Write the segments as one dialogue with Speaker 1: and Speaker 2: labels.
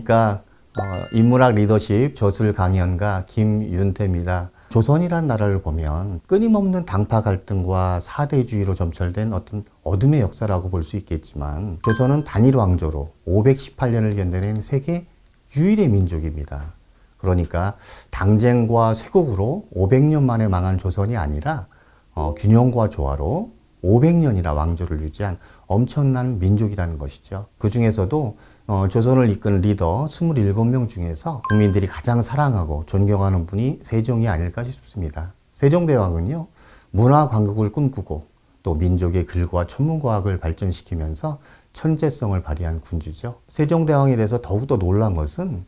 Speaker 1: 그러니까 어, 인문학 리더십 저술 강연가 김윤태입니다. 조선이란 나라를 보면 끊임없는 당파 갈등과 사대주의로 점철된 어떤 어둠의 역사라고 볼 수 있겠지만 조선은 단일 왕조로 518년을 견뎌낸 세계 유일의 민족입니다. 그러니까 당쟁과 쇄국으로 500년 만에 망한 조선이 아니라 어, 균형과 조화로 500년이나 왕조를 유지한 엄청난 민족이라는 것이죠. 그 중에서도 어, 조선을 이끄는 리더 27명 중에서 국민들이 가장 사랑하고 존경하는 분이 세종이 아닐까 싶습니다. 세종대왕은요, 문화 강국을 꿈꾸고 또 민족의 글과 천문과학을 발전시키면서 천재성을 발휘한 군주죠. 세종대왕에 대해서 더욱더 놀란 것은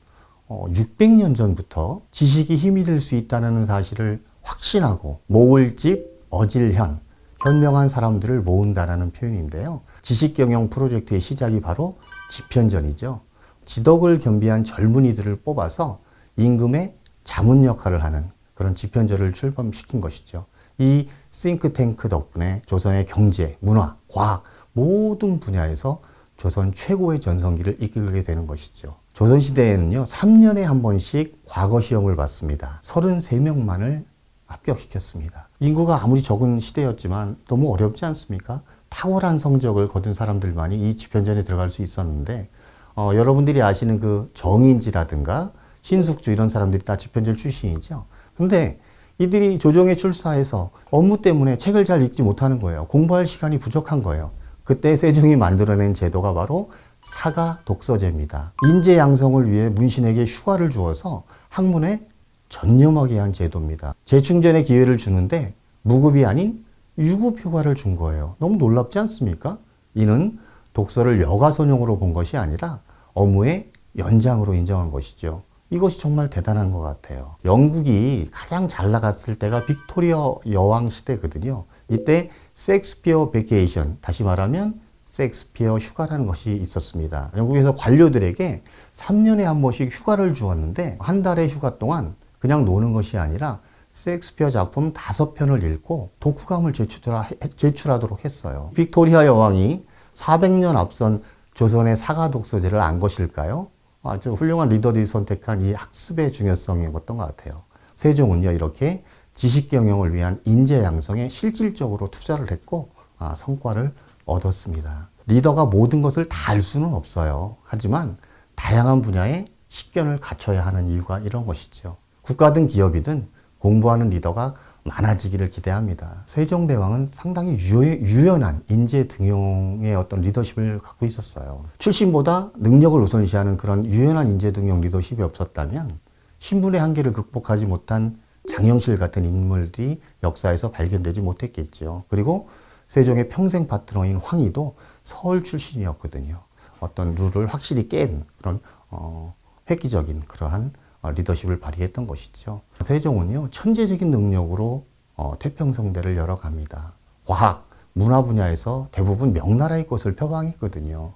Speaker 1: 어, 600년 전부터 지식이 힘이 될 수 있다는 사실을 확신하고 모을집 어질현 현명한 사람들을 모은다라는 표현인데요. 지식경영 프로젝트의 시작이 바로 집현전이죠. 지덕을 겸비한 젊은이들을 뽑아서 임금의 자문 역할을 하는 그런 집현전을 출범시킨 것이죠. 이 싱크탱크 덕분에 조선의 경제, 문화, 과학 모든 분야에서 조선 최고의 전성기를 이끌게 되는 것이죠. 조선시대에는요, 3년에 한 번씩 과거 시험을 봤습니다. 33명만을 합격시켰습니다. 인구가 아무리 적은 시대였지만 너무 어렵지 않습니까? 탁월한 성적을 거둔 사람들만이 이 집현전에 들어갈 수 있었는데, 어, 여러분들이 아시는 그 정인지라든가 신숙주 이런 사람들이 다 집현전 출신이죠. 근데 이들이 조정에 출사해서 업무 때문에 책을 잘 읽지 못하는 거예요. 공부할 시간이 부족한 거예요. 그때 세종이 만들어낸 제도가 바로 사가 독서제입니다. 인재 양성을 위해 문신에게 휴가를 주어서 학문에 전념하게 한 제도입니다. 재충전의 기회를 주는데 무급이 아닌 유급 휴가를 준 거예요. 너무 놀랍지 않습니까? 이는 독서를 여가선용으로 본 것이 아니라 업무의 연장으로 인정한 것이죠. 이것이 정말 대단한 것 같아요. 영국이 가장 잘 나갔을 때가 빅토리아 여왕 시대거든요. 이때 섹스피어 베케이션, 다시 말하면 섹스피어 휴가라는 것이 있었습니다. 영국에서 관료들에게 3년에 한 번씩 휴가를 주었는데 한 달의 휴가 동안 그냥 노는 것이 아니라 섹스피어 작품 다섯 편을 읽고 독후감을 제출하 도록 했어요. 빅토리아 여왕이 400년 앞선 조선의 사가 독서제를 안 것일까요? 아주 훌륭한 리더들이 선택한 이 학습의 중요성이었던 것 같아요. 세종은요, 이렇게 지식 경영을 위한 인재 양성에 실질적으로 투자를 했고, 아, 성과를 얻었습니다. 리더가 모든 것을 다 알 수는 없어요. 하지만 다양한 분야에 식견을 갖춰야 하는 이유가 이런 것이죠. 국가 든 기업이든 공부하는 리더가 많아지기를 기대합니다. 세종대왕은 상당히 유, 연 한 인재 등용의 어떤 리더십을 갖고 있었어요. 출신보다 능력을 우선시하는 그런 유연한 인재 등용 리더십이 없었다면 신분의 한계를 극복하지 못한 장영실 같은 인물들이 역사에서 발견되지 못했겠죠. 그리고 세종의 평생 파트너인 황희도 서울 출신이었거든요. 어떤 룰을 확실히 깬 그런 어, 획기적인 그러한 어, 리더십을 발휘했던 것이죠. 세종은요, 천재적인 능력으로 어, 태평성대를 열어갑니다. 과학, 문화 분야에서 대부분 명나라의 것을 표방했거든요.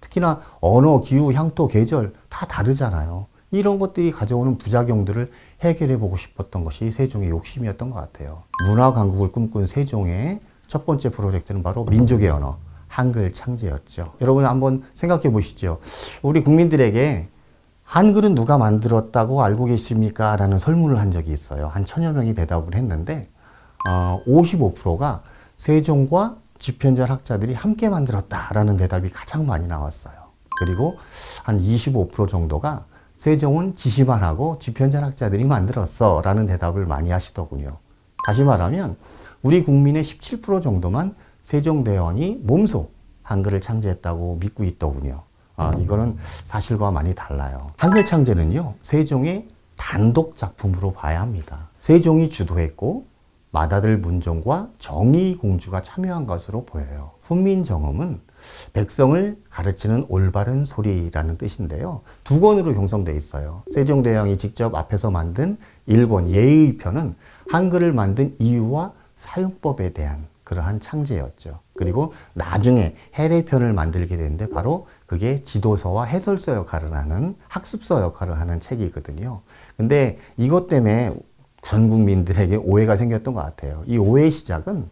Speaker 1: 특히나 언어, 기후, 향토, 계절 다 다르잖아요. 이런 것들이 가져오는 부작용들을 해결해 보고 싶었던 것이 세종의 욕심이었던 것 같아요. 문화 강국을 꿈꾼 세종의 첫 번째 프로젝트는 바로 민족의 언어, 한글 창제였죠. 여러분 한번 생각해 보시죠. 우리 국민들에게 한글은 누가 만들었다고 알고 계십니까? 라는 설문을 한 적이 있어요. 한 천여 명이 대답을 했는데, 어, 55%가 세종과 집현전 학자들이 함께 만들었다라는 대답이 가장 많이 나왔어요. 그리고 한 25% 정도가 세종은 지시만 하고 집현전 학자들이 만들었어 라는 대답을 많이 하시더군요. 다시 말하면 우리 국민의 17% 정도만 세종대왕이 몸소 한글을 창제했다고 믿고 있더군요. 아, 이거는 사실과 많이 달라요. 한글 창제는요, 세종의 단독 작품으로 봐야 합니다. 세종이 주도했고, 맏아들 문종과 정의 공주가 참여한 것으로 보여요. 훈민정음은 백성을 가르치는 올바른 소리라는 뜻인데요. 두 권으로 형성되어 있어요. 세종대왕이 직접 앞에서 만든 1권 예의 편은 한글을 만든 이유와 사용법에 대한 그러한 창제였죠. 그리고 나중에 해례편을 만들게 되는데 바로 그게 지도서와 해설서 역할을 하는 학습서 역할을 하는 책이거든요. 근데 이것 때문에 전 국민들에게 오해가 생겼던 것 같아요. 이 오해의 시작은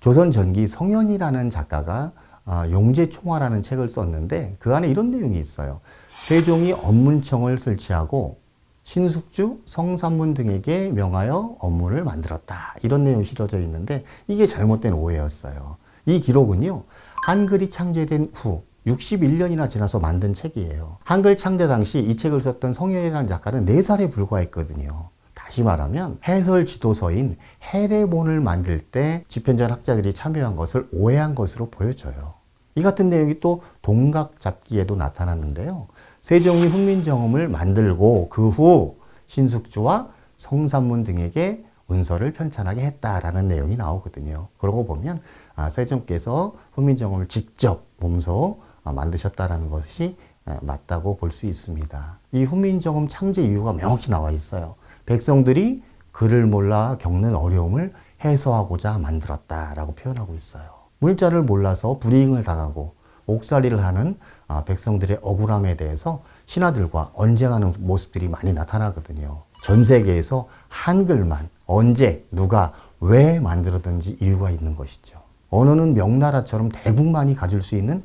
Speaker 1: 조선 전기 성현이라는 작가가 아, 용제총화라는 책을 썼는데 그 안에 이런 내용이 있어요. 세종이 업문청을 설치하고 신숙주, 성삼문 등에게 명하여 업무를 만들었다. 이런 내용이 실어져 있는데 이게 잘못된 오해였어요. 이 기록은요. 한글이 창제된 후 61년이나 지나서 만든 책이에요. 한글 창제 당시 이 책을 썼던 성현이라는 작가는 4살에 불과했거든요. 다시 말하면 해설 지도서인 해례본을 만들 때 집현전 학자들이 참여한 것을 오해한 것으로 보여져요. 이 같은 내용이 또 동각 잡기에도 나타났는데요. 세종이 훈민정음을 만들고 그 후 신숙주와 성삼문 등에게 문서를 편찬하게 했다라는 내용이 나오거든요. 그러고 보면 아, 세종께서 훈민정음을 직접 몸소 아, 만드셨다라는 것이 아, 맞다고 볼 수 있습니다. 이 훈민정음 창제 이유가 명확히 나와 있어요. 백성들이 글을 몰라 겪는 어려움을 해소하고자 만들었다라고 표현하고 있어요. 물자를 몰라서 불이익을 당하고 옥살이를 하는 아, 백성들의 억울함에 대해서 신하들과 언쟁하는 모습들이 많이 나타나거든요. 전 세계에서 한글만 언제 누가 왜 만들었든지 이유가 있는 것이죠. 언어는 명나라처럼 대국만이 가질 수 있는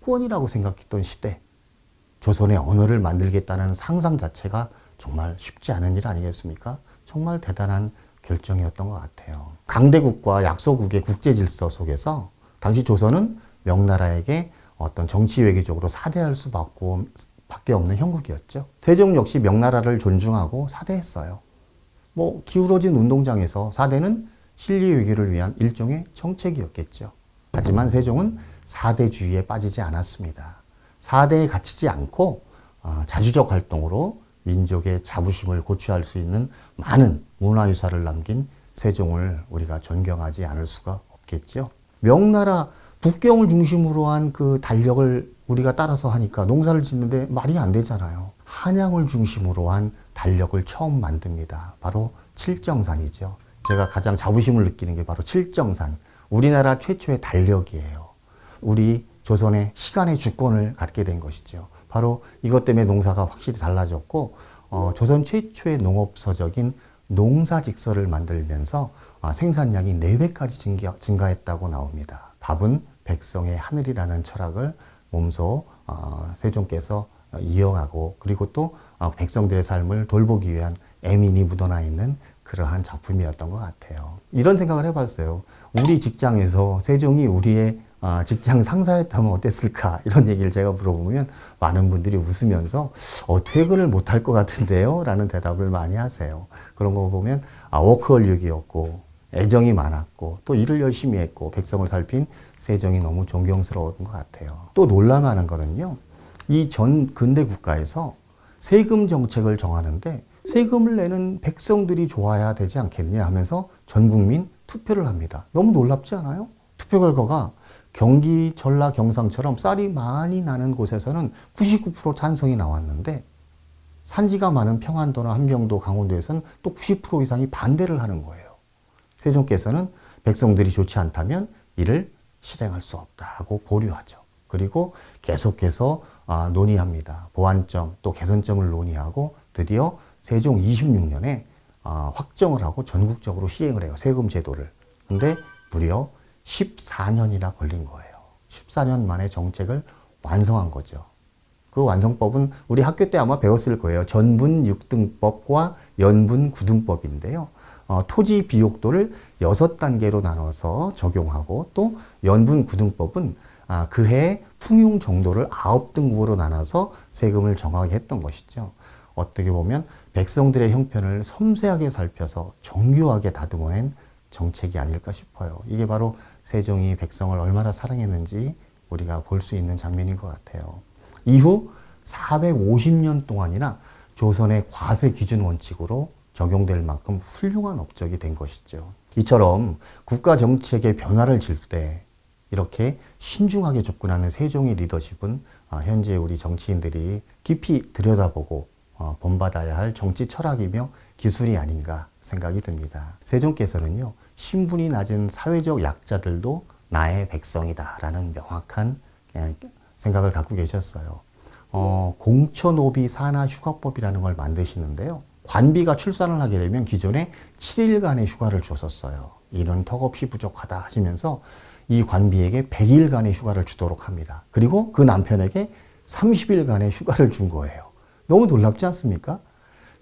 Speaker 1: 특권이라고 생각했던 시대. 조선의 언어를 만들겠다는 상상 자체가 정말 쉽지 않은 일 아니겠습니까? 정말 대단한 결정이었던 것 같아요. 강대국과 약소국의 국제 질서 속에서 당시 조선은 명나라에게 어떤 정치 외교적으로 사대할 수밖에 없는 형국이었죠. 세종 역시 명나라를 존중하고 사대했어요. 뭐 기울어진 운동장에서 사대는 실리 외교를 위한 일종의 정책이었겠죠. 하지만 세종은 사대주의에 빠지지 않았습니다. 사대에 갇히지 않고 어, 자주적 활동으로 민족의 자부심을 고취할 수 있는 많은 문화유산을 남긴 세종을 우리가 존경하지 않을 수가 없겠죠. 명나라 북경을 중심으로 한 그 달력을 우리가 따라서 하니까 농사를 짓는데 말이 안 되잖아요. 한양을 중심으로 한 달력을 처음 만듭니다. 바로 칠정산이죠. 제가 가장 자부심을 느끼는 게 바로 칠정산. 우리나라 최초의 달력이에요. 우리 조선의 시간의 주권을 갖게 된 것이죠. 바로 이것 때문에 농사가 확실히 달라졌고 어, 조선 최초의 농업서적인 농사직서를 만들면서 아, 생산량이 4배까지 증가, 증가했다고 나옵니다. 밥은 백성의 하늘이라는 철학을 몸소 어, 세종께서 이어가고 그리고 또 어, 백성들의 삶을 돌보기 위한 애민이 묻어나 있는 그러한 작품이었던 것 같아요. 이런 생각을 해봤어요. 우리 직장에서 세종이 우리의 아, 직장 상사였다면 어땠을까? 이런 얘기를 제가 물어보면 많은 분들이 웃으면서 어, 퇴근을 못할 것 같은데요? 라는 대답을 많이 하세요. 그런 거 보면 아, 워크홀릭이었고 애정이 많았고 또 일을 열심히 했고 백성을 살핀 세종이 너무 존경스러운 것 같아요. 또 놀라만한 거는요. 이 전 근대 국가에서 세금 정책을 정하는데 세금을 내는 백성들이 좋아야 되지 않겠냐 하면서 전 국민 투표를 합니다. 너무 놀랍지 않아요? 투표 결과가 경기, 전라, 경상처럼 쌀이 많이 나는 곳에서는 99% 찬성이 나왔는데 산지가 많은 평안도나 함경도, 강원도에서는 또 90% 이상이 반대를 하는 거예요. 세종께서는 백성들이 좋지 않다면 이를 실행할 수 없다고 보류하죠. 그리고 계속해서 아, 논의합니다. 보완점 또 개선점을 논의하고 드디어 세종 26년에 아, 확정을 하고 전국적으로 시행을 해요. 세금 제도를. 근데 무려 14년이나 걸린 거예요. 14년 만에 정책을 완성한 거죠. 그 완성법은 우리 학교 때 아마 배웠을 거예요. 전분 6등법과 연분 9등법인데요. 어, 토지 비옥도를 6단계로 나눠서 적용하고 또 연분 9등법은 아, 그해 풍융 정도를 9등급으로 나눠서 세금을 정하게 했던 것이죠. 어떻게 보면 백성들의 형편을 섬세하게 살펴서 정교하게 다듬어낸 정책이 아닐까 싶어요. 이게 바로 세종이 백성을 얼마나 사랑했는지 우리가 볼 수 있는 장면인 것 같아요. 이후 450년 동안이나 조선의 과세 기준 원칙으로 적용될 만큼 훌륭한 업적이 된 것이죠. 이처럼 국가 정책의 변화를 줄때 이렇게 신중하게 접근하는 세종의 리더십은 아, 현재 우리 정치인들이 깊이 들여다보고 어, 본받아야 할 정치 철학이며 기술이 아닌가 생각이 듭니다. 세종께서는요, 신분이 낮은 사회적 약자들도 나의 백성이다라는 명확한 예, 생각을 갖고 계셨어요. 어, 공천오비 산하 휴가법이라는 걸 만드시는데요. 관비가 출산을 하게 되면 기존에 7일간의 휴가를 줬었어요. 이는 턱없이 부족하다 하시면서 이 관비에게 100일간의 휴가를 주도록 합니다. 그리고 그 남편에게 30일간의 휴가를 준 거예요. 너무 놀랍지 않습니까?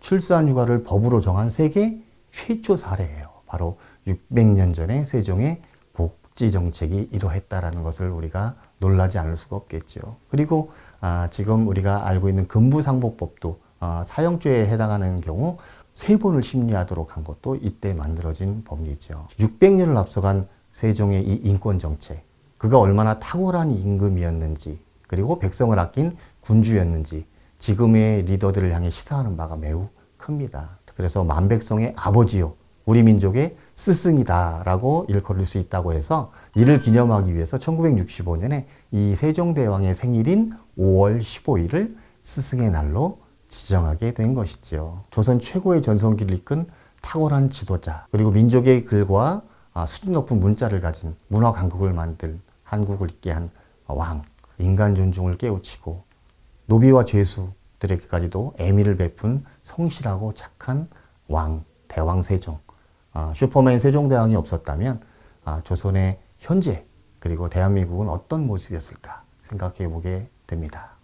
Speaker 1: 출산 휴가를 법으로 정한 세계 최초 사례예요. 바로 600년 전에 세종의 복지 정책이 이러했다라는 것을 우리가 놀라지 않을 수가 없겠죠. 그리고 아, 지금 우리가 알고 있는 근부상복법도 아, 사형죄에 해당하는 경우 세 번을 심리하도록 한 것도 이때 만들어진 법리죠. 600년을 앞서간 세종의 이 인권 정책, 그가 얼마나 탁월한 임금이었는지, 그리고 백성을 아낀 군주였는지 지금의 리더들을 향해 시사하는 바가 매우 큽니다. 그래서 만백성의 아버지요, 우리 민족의 스승이다라고 일컬을 수 있다고 해서 이를 기념하기 위해서 1965년에 이 세종대왕의 생일인 5월 15일을 스승의 날로 지정하게 된 것이죠. 조선 최고의 전성기를 이끈 탁월한 지도자, 그리고 민족의 글과 아, 수준 높은 문자를 가진 문화 강국을 만들 한국을 있게 한 왕, 인간 존중을 깨우치고 노비와 죄수들에게까지도 애미를 베푼 성실하고 착한 왕, 대왕 세종. 아, 슈퍼맨 세종대왕이 없었다면 아, 조선의 현재 그리고 대한민국은 어떤 모습이었을까 생각해 보게 됩니다.